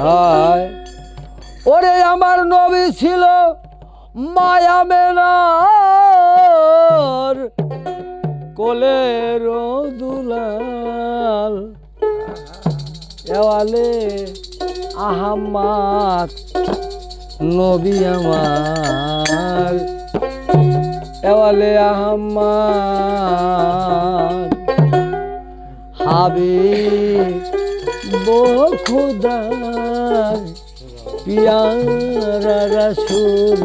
হায়। ওরে আমার নবী ছিল মায়া মেনার কোলের দুলাল। দেওয়ালে আহাম্মাদ নবী আমার। দেওয়ালে আহাম্মাদ হাবিব বখুদার পিয়ারা রাসূল,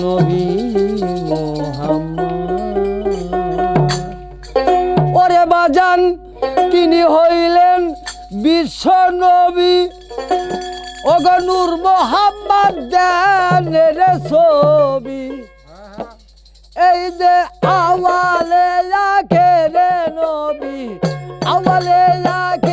নবী মোহাম্মদ। ওরে বাজান, তিনি হইলেন বিশ্ব নবী। অগনুর মোহাম্মদ দেনের ছবি। এই যে আওয়ালে আখে রে নবী, আওয়ালে আখে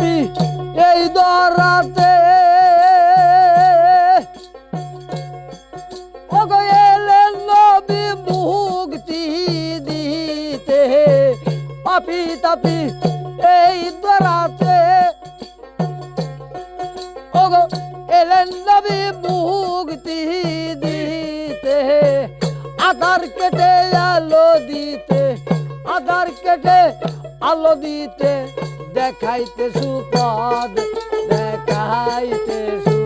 তাপি এই দরাতে। এলেন নবী মুক্তি দিতে। পাপি তাপি এই দরাতে। ওগো এলেন নবী মুক্তি দিতে। আধার কেটে আলো দিতে, আধার কেটে আলো দিতে দেখাইতে সুপদ দেখাইতে সুপদ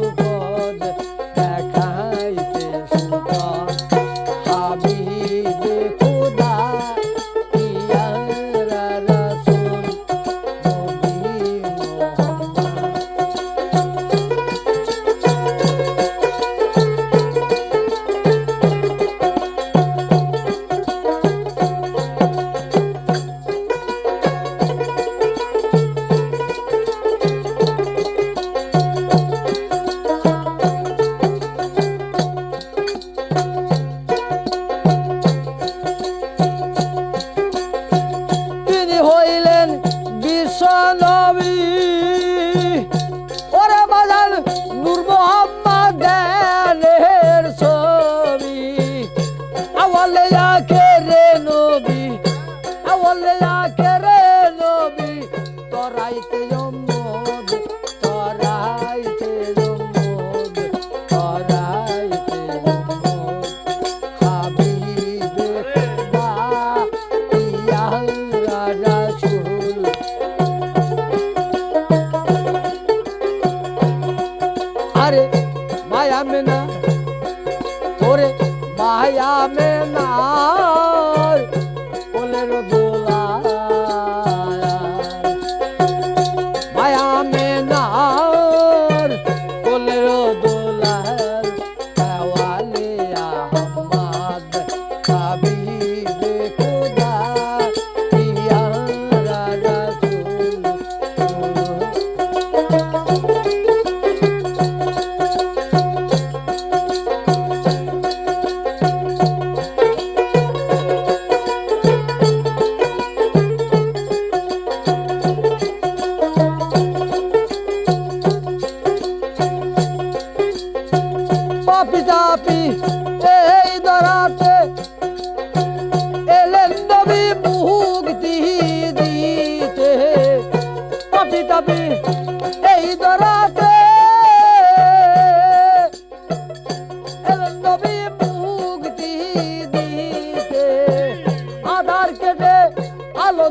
ওরে মায়া মেনা কোলের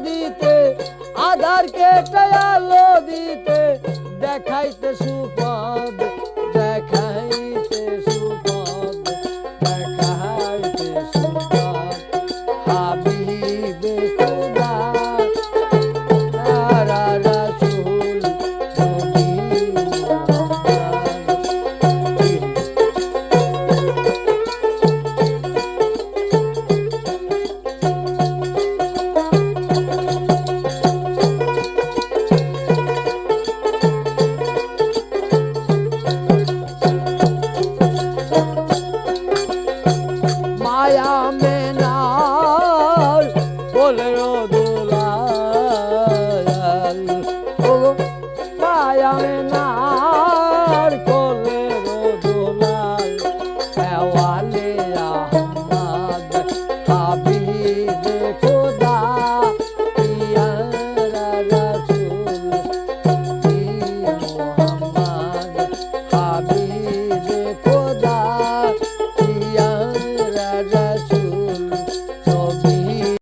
দিতে আধার কেটে আলো দিতে দেখাইতে সুপদ। মায়া মেনা